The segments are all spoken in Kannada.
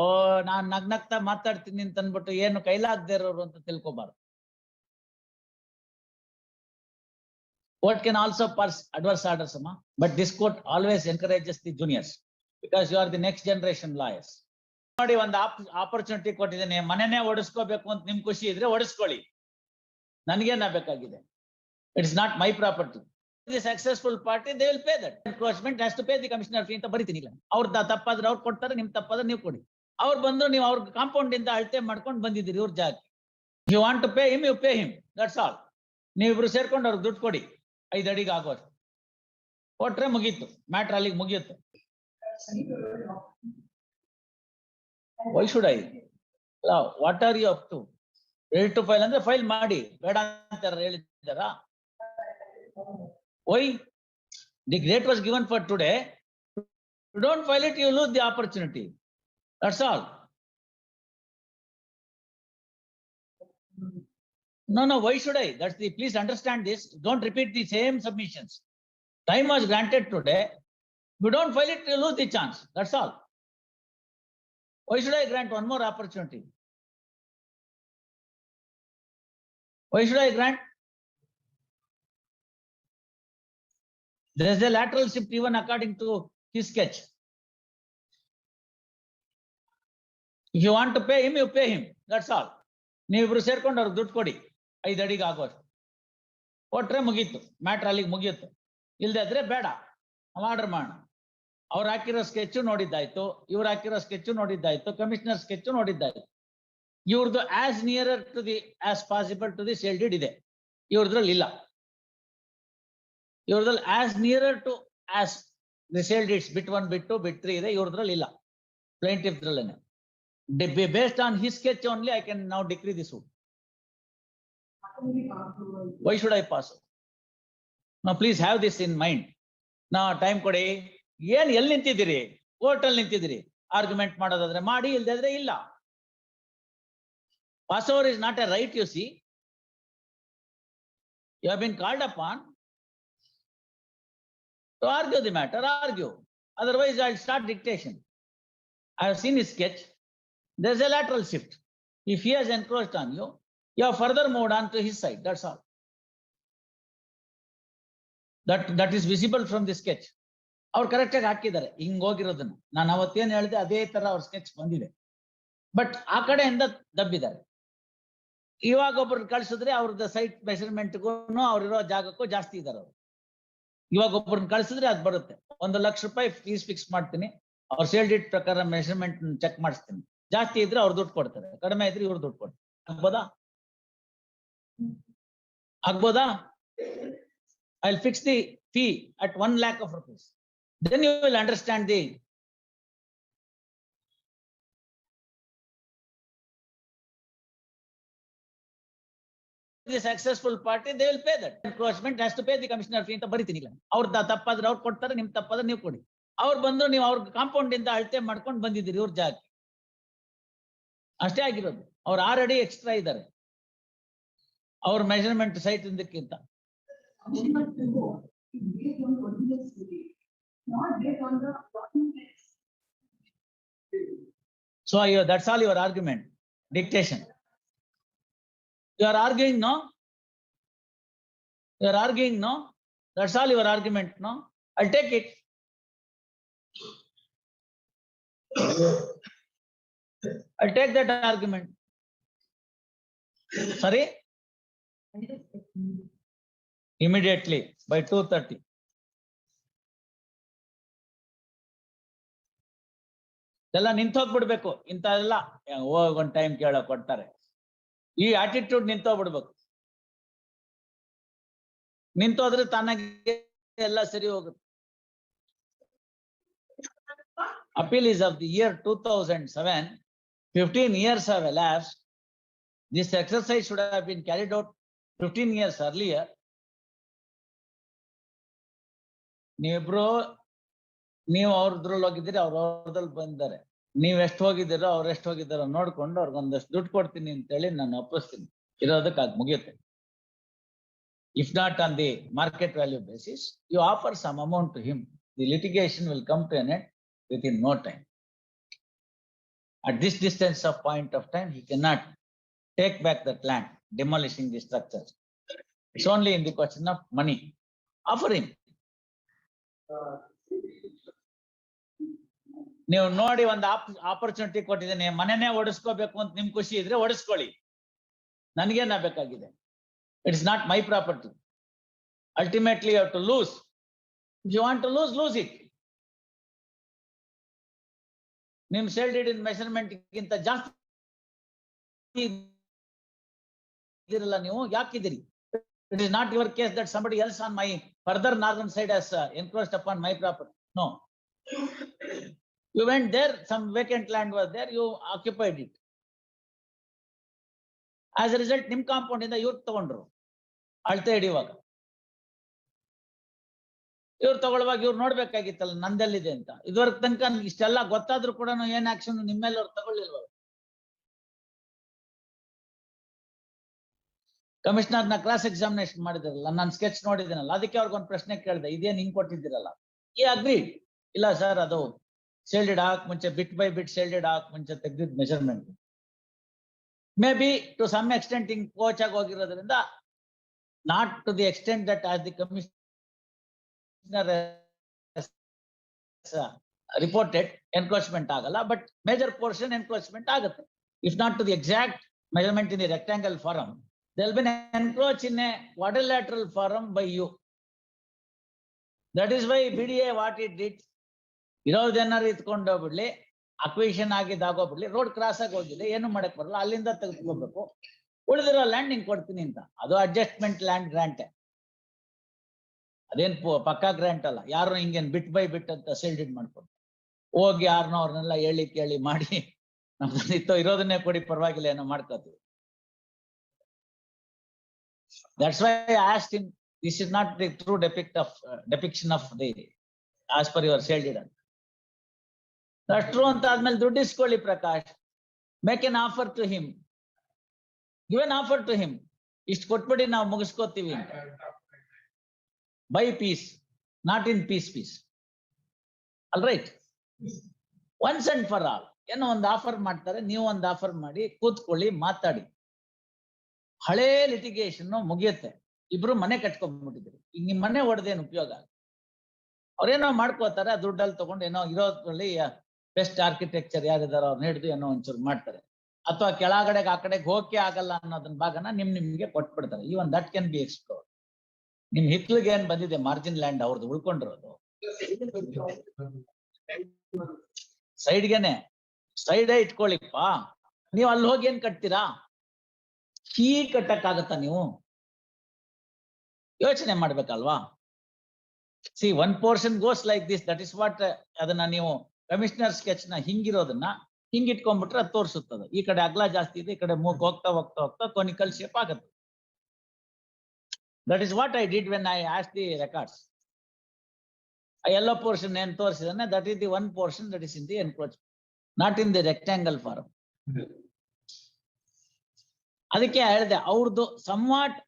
ಓ, ನಾನ್ ನಗ್ನಗ್ತಾ ಮಾತಾಡ್ತೀನಿ ಅಂತ ಅಂದ್ಬಿಟ್ಟು ಏನು ಕೈಲಾಗದೆ ಇರೋರು ಅಂತ ತಿಳ್ಕೊಬಾರ್ದು. Court can also pass adverse orders ಅಮ್ಮ. But this court always encourages the juniors because you are the next generation lawyers ನೋಡಿ ಒಂದು ಆಪರ್ಚುನಿಟಿ ಕೊಟ್ಟಿದ್ದೇನೆ. ಮನೆನೇ ಓಡಿಸ್ಕೋಬೇಕು ಅಂತ ನಿಮ್ ಖುಷಿ ಇದ್ರೆ ಓಡಿಸ್ಕೊಳ್ಳಿ. ನನ್ಗೇನ ಬೇಕಾಗಿದೆ? It's not my property successful party they will pay that encroachment has to pay the commissioner fee ಅಂತ ಬರಿತೀನಿ. ಇಲ್ಲ. ಅವ್ರ ತಪ್ಪಾದ್ರೆ ಅವ್ರು ಕೊಡ್ತಾರೆ, ನಿಮ್ ತಪ್ಪಾದ್ರೆ ನೀವು ಕೊಡಿ. ಅವ್ರು ಬಂದ್ರು, ನೀವು ಅವ್ರ ಕಾಂಪೌಂಡ್ ಇಂದ ಅಳತೆ ಮಾಡ್ಕೊಂಡು ಬಂದಿದ್ದೀರಿ ಇವ್ರ ಜಾಗ you want to pay him you pay him that's all ನೀವಿಬ್ರು ಸೇರ್ಕೊಂಡು ಅವ್ರಿಗೆ ದುಡ್ಡು ಕೊಡಿ. ಐದು ಅಡಿಗೆ ಆಗೋದು ಕೊಟ್ರೆ ಮುಗೀತು. ಮ್ಯಾಟ್ರ್ ಅಲ್ಲಿಗೆ ಮುಗಿಯುತ್ತೆ. ವೈ ಶುಡ್ ಐ ಅಲ್ಲ what are you up to ready to file ಅಂದ್ರೆ ಫೈಲ್ ಮಾಡಿ. ಬೇಡ ಅಂತ ಹೇಳಿದ್ದಾರ? Why the great was given for today don't file it you lose the opportunity That's all. No, no, why should I? That's the, please understand this. Don't repeat the same submissions. Time was granted today. You don't file it, you lose the chance. That's all. Why should I grant one more opportunity? Why should I grant? There is a lateral shift even according to his sketch. If you want to pay him, you pay him. That's all. ನೀವಿಬ್ರು ಸೇರ್ಕೊಂಡು ಅವ್ರಿಗೆ ದುಡ್ಡು ಕೊಡಿ. ಐದು ಅಡಿಗೆ ಆಗೋಷ್ಟು ಕೊಟ್ರೆ ಮುಗೀತು. ಮ್ಯಾಟ್ರ್ ಅಲ್ಲಿಗೆ ಮುಗಿಯುತ್ತೆ. ಇಲ್ಲದೆ ಇದ್ರೆ ಬೇಡ. ಆರ್ಡರ್ ಮಾಡೋಣ. ಅವ್ರು ಹಾಕಿರೋ ಸ್ಕೆಚ್ ನೋಡಿದ್ದಾಯ್ತು. ಇವ್ರು ಹಾಕಿರೋ ಸ್ಕೆಚ್ ನೋಡಿದ್ದಾಯ್ತು. ಕಮಿಷನರ್ ಸ್ಕೆಚ್ ನೋಡಿದ್ದಾಯ್ತು. ಇವ್ರದ್ದು as nearer to the as possible to the sale deed ಇದೆ. ಇವ್ರದ್ರಲ್ಲಿ ಇಲ್ಲ. ಇವ್ರದ್ರಲ್ಲಿ as nearer to as the sale deeds bit one bit two bit three ಇದೆ. ಇವ್ರದ್ರಲ್ಲಿ ಇಲ್ಲ. ಪ್ಲೇಂಟಿಫ್ದ್ರಲ್ಲೇನೆ based on his sketch only, I can now decree this suit. Why should I pass? Now, please have this in mind. Now, time ಕೊಡಿ ಏನ್ ಎಲ್ಲಿ ನಿಂತಿದ್ದೀರಿ ಕೋರ್ಟ್ ಅಲ್ಲಿ ನಿಂತಿದ್ದೀರಿ ಆರ್ಗ್ಯುಮೆಂಟ್ ಮಾಡೋದಾದ್ರೆ ಮಾಡಿ ಇಲ್ದಾದ್ರೆ ಇಲ್ಲ pass over is not a right you see you have been called upon to argue the matter argue otherwise I start dictation I have seen is Sketch there's a lateral shift. If he has encroached on you, you have further moved on to his side. That's all. That that is visible from the sketch. ಅವ್ರು ಕರೆಕ್ಟ್ ಆಗಿ ಹಾಕಿದ್ದಾರೆ ಹಿಂಗ್ ಹೋಗಿರೋದನ್ನ ನಾನು ಅವತ್ತೇನ್ ಹೇಳಿದೆ ಅದೇ ತರ ಅವ್ರ ಸ್ಕೆಚ್ ಬಂದಿದೆ ಬಟ್ ಆ ಕಡೆಯಿಂದ ದಬ್ಬಿದ್ದಾರೆ ಇವಾಗ ಒಬ್ರು ಕಳ್ಸಿದ್ರೆ ಅವ್ರದ್ದು ಸೈಟ್ ಮೆಷರ್ಮೆಂಟ್ಗೂ ಅವ್ರಿರೋ ಜಾಗಕ್ಕೂ ಜಾಸ್ತಿ ಇದಾರೆ ಅವ್ರು ಇವಾಗ ಒಬ್ರನ್ನ ಕಳ್ಸಿದ್ರೆ ಅದು ಬರುತ್ತೆ ಒಂದು ಲಕ್ಷ ರೂಪಾಯಿ ಫೀಸ್ ಫಿಕ್ಸ್ ಮಾಡ್ತೀನಿ ಅವ್ರ ಸೇಲ್ ಡೇಟ್ ಪ್ರಕಾರ ಮೆಷರ್ಮೆಂಟ್ ಚೆಕ್ ಮಾಡಿಸ್ತೀನಿ ಜಾಸ್ತಿ ಇದ್ರೆ ಅವ್ರು ದುಡ್ಡು ಕೊಡ್ತಾರೆ, ಕಡಿಮೆ ಇದ್ರೆ ಇವ್ರು ದುಡ್ಡು ಕೊಡ್ತಾರೆ. ಆಗ್ಬೋದಾ? ಆಗ್ಬೋದಾ? I fix the fee at one lakh of rupees then you will understand the successful party they will pay that encroachment has to pay the commissioner fee ಅಂತ ಬರಿತೀನಿ ಅವ್ರ ತಪ್ಪಾದ್ರೆ ಅವ್ರು ಕೊಡ್ತಾರೆ, ನಿಮ್ ತಪ್ಪಾದ್ರೆ ನೀವು ಕೊಡಿ. ಅವ್ರು ಬಂದ್ರು ನೀವು ಅವ್ರ ಕಾಂಪೌಂಡ್ ಇಂದ ಅಳತೆ ಮಾಡ್ಕೊಂಡು ಬಂದಿದ್ದೀರಿ, ಇವ್ರ ಜಾಗ. ಅಷ್ಟೇ ಆಗಿರೋದು. ಅವ್ರು ಆರ್ ಅಡಿ ಎಕ್ಸ್ಟ್ರಾ ಇದ್ದಾರೆ ಅವ್ರ ಮೆಜರ್ಮೆಂಟ್ ಸೈಟ್ ಇಂದಕ್ಕಿಂತ. Based on the original study, not based on the documents. So ಅಯ್ಯೋ that's all your argument dictation you are arguing no you are I'll take that argument. Sorry? Immediately, by 2.30. ಎಲ್ಲ ನಿಂತೋಗ್ಬಿಡ್ಬೇಕು ಇಂಥದೆಲ್ಲ ಹೋಗೊಂದು ಟೈಮ್ ಕೇಳೋ ಕೊಡ್ತಾರೆ ಈ ಆಟಿಟ್ಯೂಡ್ ನಿಂತೋಗ್ಬಿಡ್ಬೇಕು ನಿಂತೋದ್ರೆ ತನಗೆ ಎಲ್ಲ ಸರಿ ಹೋಗುತ್ತೆ appeal is of the year two thousand seven thousand seven. Fifteen years have elapsed. This exercise should have been carried out fifteen years earlier. ನೀವಿಬ್ರು ನೀವು ಅವ್ರದ್ರಲ್ಲಿ ಹೋಗಿದ್ದೀರಿ ಅವ್ರ ಅವ್ರದ್ರಲ್ಲಿ ಬಂದಿದ್ದಾರೆ ನೀವ್ ಎಷ್ಟು ಹೋಗಿದ್ದೀರೋ ಅವ್ರ ಎಷ್ಟು ಹೋಗಿದ್ದಾರೋ ನೋಡ್ಕೊಂಡು ಅವ್ರಿಗೊಂದಷ್ಟು ದುಡ್ಡು ಕೊಡ್ತೀನಿ ಅಂತೇಳಿ ನಾನು ಒಪ್ಪಿಸ್ತೀನಿ ಇರೋದಕ್ಕೆ ಅದು ಮುಗಿಯುತ್ತೆ if not on the market value basis you offer some amount to him the litigation will come to an end within no time. At this distance of point of time, he cannot take back that land, demolishing the structures. It's only in the question of money. Offer him. ನೀವು ನೋಡಿ ಒಂದು ಆಪರ್ಚುನಿಟಿ ಕೊಟ್ಟಿದ್ದೇನೆ ಮನೆನೇ ಓಡಿಸ್ಕೋಬೇಕು ಅಂತ ನಿಮ್ ಖುಷಿ ಇದ್ರೆ ಓಡಿಸ್ಕೊಳ್ಳಿ ನನಗೇನ ಬೇಕಾಗಿದೆ it's not my property ultimately you to lose you want to lose lose it ನಿಮ್ ಶೆಲ್ಡ್ ಇನ್ ಮೆಷರ್ಮೆಂಟ್ ಗಿಂತ ಜಾಸ್ತಿ ಇದಿರಲ್ಲ ನೀವು? ಯಾಕಿದ್ದೀರಿ it is not your case that somebody else on my further northern side has up upon my property no You went there some vacant land was there you occupied it as a result ನಿಮ್ ಕಾಂಪೌಂಡ್ ಇಂದ ಇವ್ರು ತಗೊಂಡ್ರು. ಅಳತೆ ಹಿಡಿಯುವಾಗ. ಇವ್ರು ತಗೊಳ್ಳುವಾಗ ಇವ್ರು ನೋಡ್ಬೇಕಾಗಿತ್ತಲ್ಲ, ನಂದೆಲ್ಲಿದೆ ಅಂತ. ಇದುವರೆಗೆ ತನಕ ಇಷ್ಟೆಲ್ಲ ಗೊತ್ತಾದ್ರೂ ಕೂಡ ಏನ್ ಆಕ್ಷನ್ ನಿಮ್ಮೆಲ್ಲ ಮೇಲೆ ಅವ್ರು ತಗೊಳ್ಳಿಲ್ವ ಕಮಿಷನರ್ನ ಕ್ರಾಸ್ ಎಕ್ಸಾಮಿನೇಷನ್ ಮಾಡಿದಿರಲ್ಲ, ನಾನು ಸ್ಕೆಚ್ ನೋಡಿದ್ದೀನಲ್ಲ ಅದಕ್ಕೆ ಅವ್ರಿಗೊಂದು ಪ್ರಶ್ನೆ ಕೇಳಿದೆ, ಇದೇನ್ ಹಿಂಗ್ ಕೊಟ್ಟಿದ್ದೀರಲ್ಲ? ಈ ಅಗ್ರಿ. ಇಲ್ಲ ಸರ್ ಅದು ಶೇಲ್ಡೆಡ್ ಹಾಕ್ ಮುಂಚೆ ಬಿಟ್ ಬೈ ಬಿಟ್ ಶೇಲ್ಡೆಡ್ ಹಾಕ್ ಮುಂಚೆ ತೆಗ್ದಿದ್ measurement may be to some extent ಹಿಂಗ್ ಕೋಚ್ ಆಗಿ ಹೋಗಿರೋದ್ರಿಂದ not to the extent that as the commissioner reported encroachment ಆಗಲ್ಲ ಬಟ್ ಮೇಜರ್ ಪೋರ್ಷನ್ ಎನ್ಕ್ರೋಚ್ಮೆಂಟ್ ಆಗುತ್ತೆ. If not to the exact measurement in the rectangle forum, there been encroach in a in a by you that is why B D A what it did ಇರೋದೇನಾರು ಇತ್ಕೊಂಡು ಹೋಗ್ಬಿಡ್ಲಿ ಅಕ್ವಿಷನ್ ಆಗಿದ್ದು ಆಗೋಗ್ಬಿಡ್ಲಿ ರೋಡ್ ಕ್ರಾಸ್ ಆಗಿ ಹೋಗಿಲ್ಲ ಏನು ಮಾಡಕ್ ಬರಲ್ಲ ಅಲ್ಲಿಂದ ತೆಗೆದುಕೋಬೇಕು. ಉಳಿದಿರೋ ಲ್ಯಾಂಡ್ ನಿಂಗೆ ಕೊಡ್ತೀನಿ ಅಂತ. ಅದು ಅಡ್ಜಸ್ಟ್ಮೆಂಟ್ ಲ್ಯಾಂಡ್ ಗ್ರಾಂಟ್ ಅದೇನ್ ಪಕ್ಕಾ ಗ್ರಾಂಟ್ ಅಲ್ಲ. ಯಾರು ಹಿಂಗೇನ್ ಬಿಟ್ ಬೈ ಬಿಟ್ ಅಂತ ಸೆಲ್ಡಿಡ್ ಮಾಡ್ಕೊಂಡು ಹೋಗಿ ಯಾರನ್ನೋ ಅವ್ರನ್ನೆಲ್ಲ ಹೇಳಿ ಕೇಳಿ ಮಾಡಿ ನಮ್ದು ಇರೋದನ್ನೇ ಕೊಡಿ, ಪರವಾಗಿಲ್ಲ, ಏನೋ ಮಾಡ್ಕೋತೀವಿ. That's why asked in this is not the true depict of depiction of the as per your sale deed ಅಂತ. ಅಷ್ಟ್ರು ಅಂತ ಆದ್ಮೇಲೆ ದುಡ್ಡು ಇಸ್ಕೊಳ್ಳಿ Prakash. Make an offer to him give offer to him ಇಷ್ಟು ಕೊಟ್ಬಿಡಿ, ನಾವು ಮುಗಿಸ್ಕೋತೀವಿ ಅಂತ. By piece not in piece piece all right once and for all ಏನೋ ಒಂದು ಆಫರ್ ಮಾಡ್ತಾರೆ, ನೀವು ಒಂದು ಆಫರ್ ಮಾಡಿ, ಕೂತ್ಕೊಳ್ಳಿ, ಮಾತಾಡಿ. ಹಳೇ ಲಿಟಿಗೇಷನ್ ಮುಗಿಯುತ್ತೆ. ಇಬ್ರು ಮನೆ ಕಟ್ಕೊಂಡ್ಬಿಟ್ಟಿದ್ರು. ಈಗ ನಿಮ್ ಮನೆ ಹೊಡೆದೇನು ಉಪಯೋಗ ಅವ್ರೇನೋ ಮಾಡ್ಕೋತಾರೆ ದುಡ್ಡಲ್ಲಿ ತಗೊಂಡು ಏನೋ ಇರೋದ್ರಲ್ಲಿ ಬೆಸ್ಟ್ ಆರ್ಕಿಟೆಕ್ಚರ್ ಯಾರಿದಾರೋ ಅವ್ರನ್ನ ಹಿಡಿದು ಏನೋ ಒಂಚೂರು ಮಾಡ್ತಾರೆ. ಅಥವಾ ಕೆಳಗಡೆಗೆ ಆ ಕಡೆಗೆ ಹೋಗಕ್ಕೆ ಆಗಲ್ಲ ಅನ್ನೋದನ್ನ ಭಾಗನ ನಿಮ್ ನಿಮ್ಗೆ ಕೊಟ್ಬಿಡ್ತಾರೆ. Even that can be explore ನಿಮ್ ಹಿತ್ಲಿಗೆ ಏನ್ ಬಂದಿದೆ? ಮಾರ್ಜಿನ್ ಲ್ಯಾಂಡ್ ಅವ್ರದ್ದು ಉಳ್ಕೊಂಡಿರೋದು ಸೈಡ್ಗೆನೆ, ಸೈಡೇ ಇಟ್ಕೊಳ್ಳಿಪ್ಪ ನೀವು ಅಲ್ಲಿ ಹೋಗಿ ಏನ್ ಕಟ್ತೀರಾ? ಹೀ ಕಟ್ಟಕ್ಕಾಗತ್ತಾ ನೀವು? ಯೋಚನೆ ಮಾಡ್ಬೇಕಲ್ವಾ? See one portion goes like this that is what ಅದನ್ನ ನೀವು ಕಮಿಷನರ್ ಸ್ಕೆಚ್ನ ಹಿಂಗಿರೋದನ್ನ ಹಿಂಗಿಟ್ಕೊಂಡ್ಬಿಟ್ರೆ ಅದು ತೋರಿಸುತ್ತದೆ. ಈ ಕಡೆ ಅಗ್ಲ ಜಾಸ್ತಿ ಇದೆ, ಈ ಕಡೆ ಮೂಗ್ ಹೋಗ್ತಾ ಹೋಗ್ತಾ ಹೋಗ್ತಾ ಕೊನಿಕಲ್ ಶೇಪ್ ಆಗುತ್ತೆ. That is what I did when I as the records yellow portion ಏನ್ ತೋರಿಸಿದಾನೆ that is the one portion that is in the encroach not in the rectangle form ಅದಕ್ಕೆ ಹೇಳಿದೆ ಅವ್ರದ್ದು ಸಮ್ವಾಟ್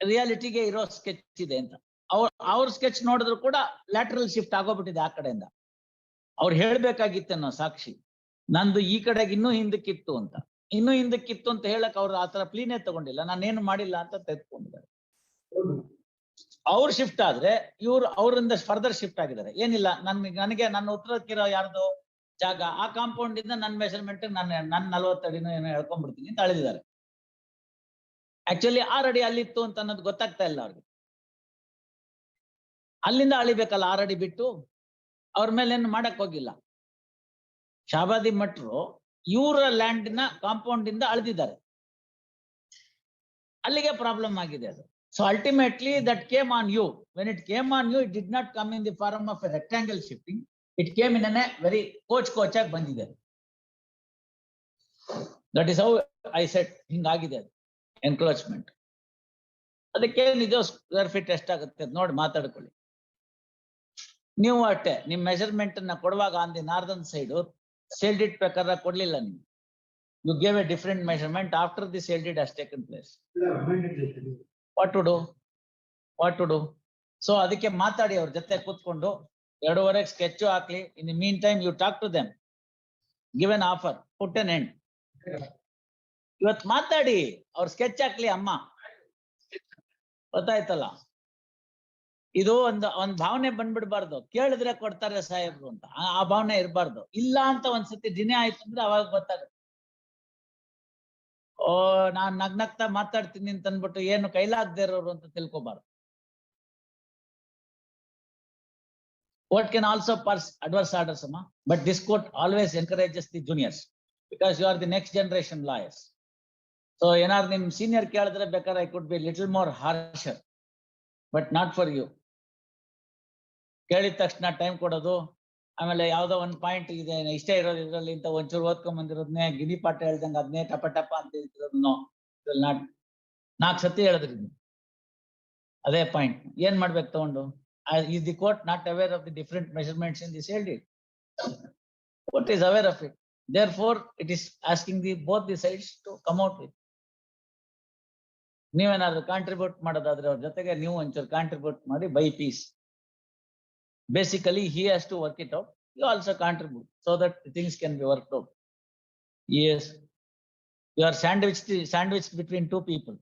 ರಿಯಾಲಿಟಿಗೆ ಇರೋ ಸ್ಕೆಚ್ ಇದೆ ಅಂತ. ಅವ್ರ ಅವ್ರ ಸ್ಕೆಚ್ ನೋಡಿದ್ರು ಕೂಡ ಲ್ಯಾಟ್ರಲ್ ಶಿಫ್ಟ್ ಆಗೋಗ್ಬಿಟ್ಟಿದೆ ಆ ಕಡೆಯಿಂದ. ಅವ್ರು ಹೇಳ್ಬೇಕಾಗಿತ್ತೇನೋ ಸಾಕ್ಷಿ, ನಂದು ಈ ಕಡೆಗೆ ಇನ್ನೂ ಹಿಂದಕ್ಕಿತ್ತು ಅಂತ. ಇನ್ನೂ ಹಿಂದಕ್ಕಿತ್ತು ಅಂತ ಹೇಳಕ್ ಅವ್ರು ಆತರ ಪ್ಲೀನೇ ತಗೊಂಡಿಲ್ಲ, ನಾನೇನು ಮಾಡಿಲ್ಲ ಅಂತ ತೆಗೆದುಕೊಂಡಿದ್ದಾರೆ. ಅವ್ರು ಶಿಫ್ಟ್ ಆದ್ರೆ ಇವ್ರು ಅವರಿಂದ ಫರ್ದರ್ ಶಿಫ್ಟ್ ಆಗಿದ್ದಾರೆ. ಏನಿಲ್ಲ ನನ್ ನನಗೆ ನನ್ನ ಉತ್ತರಕ್ಕಿರೋ ಯಾರ್ದು ಜಾಗ, ಆ ಕಾಂಪೌಂಡ್ ಇಂದ ನನ್ನ ಮೆಷರ್ಮೆಂಟ್ ನಾನು ನನ್ನ ನಲ್ವತ್ತಡಿನೋ ಏನೋ ಹೇಳ್ಕೊಂಡ್ಬಿಡ್ತೀನಿ ಅಂತ ಅಳಿದಿದ್ದಾರೆ. ಆಕ್ಚುಲಿ ಆರ್ ಅಡಿ ಅಲ್ಲಿತ್ತು ಅಂತ ಅನ್ನೋದು ಗೊತ್ತಾಗ್ತಾ ಇಲ್ಲ ಅವ್ರಿಗೆ. ಅಲ್ಲಿಂದ ಅಳಿಬೇಕಲ್ಲ ಆರ್ ಅಡಿ ಬಿಟ್ಟು, ಅವ್ರ ಮೇಲೆ ಏನು ಮಾಡಕ್ ಹೋಗಿಲ್ಲ. ಶಾಬಾದಿ ಮಟ್ರು ಇವರ ಲ್ಯಾಂಡ್ನ ಕಾಂಪೌಂಡ್ ಇಂದ ಅಳಿದಿದ್ದಾರೆ. ಅಲ್ಲಿಗೆ ಪ್ರಾಬ್ಲಮ್ ಆಗಿದೆ ಅದು. Ultimately that came on you when it came on you it did not come in the form of a rectangle shifting it came in a very coach ಕೋಚ್ ಆಗಿ ಬಂದಿದೆ. That is how I set ಹಿಂಗಾಗಿದೆ ಅದು ಅದಕ್ಕೆ ನಿಜ ಸ್ಕ್ವೇರ್ ಫೀಟ್ ಎಷ್ಟಾಗುತ್ತೆ ನೋಡಿ ಮಾತಾಡ್ಕೊಳ್ಳಿ. ನೀವು ಅಷ್ಟೇ ನಿಮ್ ಮೆಜರ್ಮೆಂಟ್ ಅನ್ನ ಕೊಡುವಾಗ on the northern side sale deed ಪ್ರಕಾರ ಕೊಡ್ಲಿಲ್ಲ ನೀವು. You gave a different measurement after the sale deed taken place what to do what to do so ಅದಕ್ಕೆ ಮಾತಾಡಿ ಅವ್ರ ಜೊತೆ ಕೂತ್ಕೊಂಡು ಎರಡೂವರೆಗೆ ಸ್ಕೆಚ್ ಹಾಕ್ಲಿ. In mean time you talk to them give an offer put an end ಇವತ್ ಮಾತಾಡಿ. ಅವ್ರ ಸ್ಕೆಚ್ ಹಾಕ್ಲಿ ಅಮ್ಮ. ಗೊತ್ತಾಯ್ತಲ್ಲ? ಇದು ಒಂದು, ಒಂದ್ ಭಾವನೆ ಬಂದ್ಬಿಡ್ಬಾರ್ದು. ಕೇಳಿದ್ರೆ ಕೊಡ್ತಾರೆ ಸಾಹೇಬ್ರು ಅಂತ. ಆ ಭಾವನೆ ಇರಬಾರ್ದು. ಇಲ್ಲ ಅಂತ ಒಂದ್ಸತಿ ದಿನೇ ಆಯ್ತು ಅಂದ್ರೆ ಅವಾಗ ಗೊತ್ತಾಗುತ್ತೆ. ಓ ನಾನ್ ನಗ್ನಗ್ತಾ ಮಾತಾಡ್ತೀನಿ ಅಂತ ಅನ್ಬಿಟ್ಟು ಏನು ಕೈಲಾಗ್ದೇ ಇರೋರು ಅಂತ ತಿಳ್ಕೊಬಾರ್ದು. Court can also pass adverse orders ಅಮ್ಮ. But this court always encourages the juniors because you are the next generation lawyers so ಏನಾದ್ರು ನಿಮ್ ಸೀನಿಯರ್ ಕೇಳಿದ್ರೆ ಬೇಕಾದ್ರೆ I could be little more harsher, but not for you ಕೇಳಿದ ತಕ್ಷಣ ಟೈಮ್ ಕೊಡೋದು. ಆಮೇಲೆ ಯಾವ್ದೋ ಒಂದ್ ಪಾಯಿಂಟ್ ಇದೆ ಇಷ್ಟ ಇರೋದು ಇದ್ರಲ್ಲಿ ಅಂತ ಒಂಚೂರು ಓದ್ಕೊಂಡ್ ಬಂದಿರೋದ್ನೇ ಗಿನಿ ಪಾಠ ಹೇಳ್ದಂಗ ಅದ್ನೇ ಟಪ ಟಪ ಅಂತ ಹೇಳ್ತಿರೋದು ನಾಟ್ ನಾಲ್ಕು ಸತಿ ಹೇಳಿದ್ರಿ. ಅದೇ ಪಾಯಿಂಟ್ ಏನ್ ಮಾಡ್ಬೇಕು ತಗೊಂಡು? Is the court not aware of the different measurements in this ಹೇಳಿ what is aware of it therefore it is asking the both the sides to out with. ನೀವೇನಾದ್ರೂ ಕಾಂಟ್ರಿಬ್ಯೂಟ್ ಮಾಡೋದಾದ್ರೆ ಅವ್ರ ಜೊತೆಗೆ ನೀವು ಒಂಚೂರು ಕಾಂಟ್ರಿಬ್ಯೂಟ್ ಮಾಡಿ by peace Basically, he has to work it out. You also contribute so that things can be worked out. Yes. You are sandwiched, sandwiched between two people.